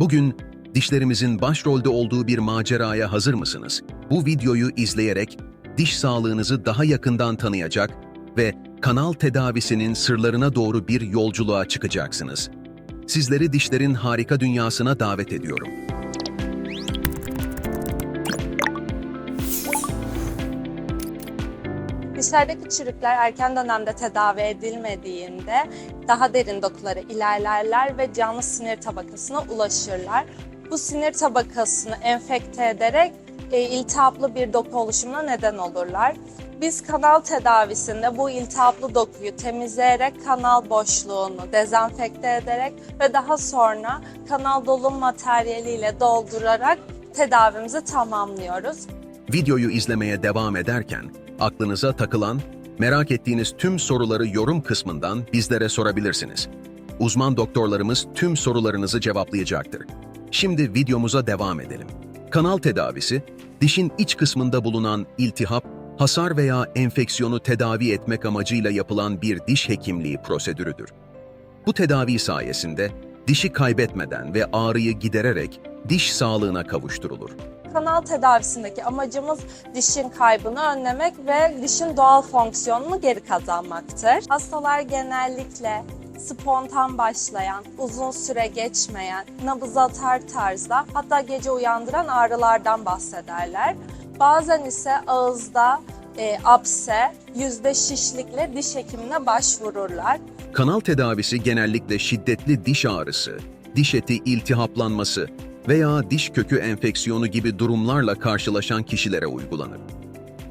Bugün dişlerimizin başrolde olduğu bir maceraya hazır mısınız? Bu videoyu izleyerek diş sağlığınızı daha yakından tanıyacak ve kanal tedavisinin sırlarına doğru bir yolculuğa çıkacaksınız. Sizleri dişlerin harika dünyasına davet ediyorum. Dişlerdeki çürükler erken dönemde tedavi edilmediğinde daha derin dokulara ilerlerler ve canlı sinir tabakasına ulaşırlar. Bu sinir tabakasını enfekte ederek e, iltihaplı bir doku oluşumuna neden olurlar. Biz kanal tedavisinde bu iltihaplı dokuyu temizleyerek kanal boşluğunu dezenfekte ederek ve daha sonra kanal dolum materyaliyle doldurarak tedavimizi tamamlıyoruz. Videoyu izlemeye devam ederken aklınıza takılan, merak ettiğiniz tüm soruları yorum kısmından bizlere sorabilirsiniz. Uzman doktorlarımız tüm sorularınızı cevaplayacaktır. Şimdi videomuza devam edelim. Kanal tedavisi, dişin iç kısmında bulunan iltihap, hasar veya enfeksiyonu tedavi etmek amacıyla yapılan bir diş hekimliği prosedürüdür. Bu tedavi sayesinde dişi kaybetmeden ve ağrıyı gidererek diş sağlığına kavuşturulur. Kanal tedavisindeki amacımız dişin kaybını önlemek ve dişin doğal fonksiyonunu geri kazanmaktır. Hastalar genellikle spontan başlayan, uzun süre geçmeyen, nabız atar tarzda hatta gece uyandıran ağrılardan bahsederler. Bazen ise ağızda e, apse, yüzde şişlikle diş hekimine başvururlar. Kanal tedavisi genellikle şiddetli diş ağrısı, diş eti iltihaplanması veya diş kökü enfeksiyonu gibi durumlarla karşılaşan kişilere uygulanır.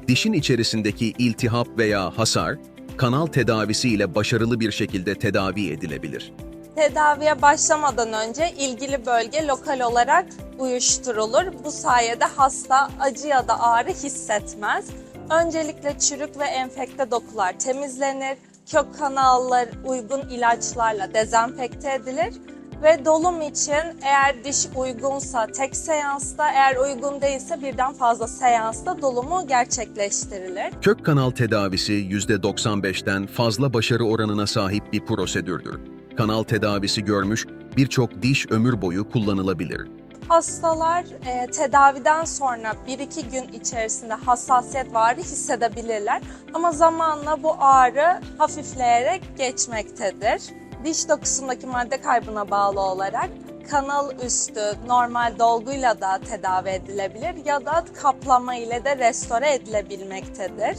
Dişin içerisindeki iltihap veya hasar, kanal tedavisi ile başarılı bir şekilde tedavi edilebilir. Tedaviye başlamadan önce ilgili bölge lokal olarak uyuşturulur. Bu sayede hasta acı ya da ağrı hissetmez. Öncelikle çürük ve enfekte dokular temizlenir. Kök kanallar uygun ilaçlarla dezenfekte edilir ve dolum için eğer diş uygunsa tek seansta, eğer uygun değilse birden fazla seansta dolumu gerçekleştirilir. Kök kanal tedavisi %95'ten fazla başarı oranına sahip bir prosedürdür. Kanal tedavisi görmüş birçok diş ömür boyu kullanılabilir. Hastalar e, tedaviden sonra 1-2 gün içerisinde hassasiyet ve ağrı hissedebilirler ama zamanla bu ağrı hafifleyerek geçmektedir. Diş dokusundaki madde kaybına bağlı olarak kanal üstü normal dolguyla da tedavi edilebilir ya da kaplama ile de restore edilebilmektedir.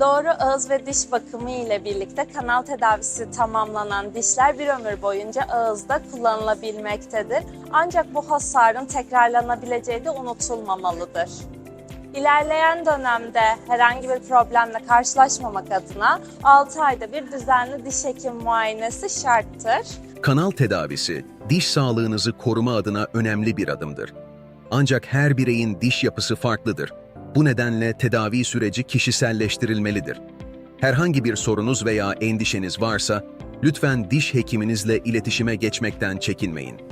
Doğru ağız ve diş bakımı ile birlikte kanal tedavisi tamamlanan dişler bir ömür boyunca ağızda kullanılabilmektedir. Ancak bu hasarın tekrarlanabileceği de unutulmamalıdır. İlerleyen dönemde herhangi bir problemle karşılaşmamak adına 6 ayda bir düzenli diş hekim muayenesi şarttır. Kanal tedavisi, diş sağlığınızı koruma adına önemli bir adımdır. Ancak her bireyin diş yapısı farklıdır. Bu nedenle tedavi süreci kişiselleştirilmelidir. Herhangi bir sorunuz veya endişeniz varsa, lütfen diş hekiminizle iletişime geçmekten çekinmeyin.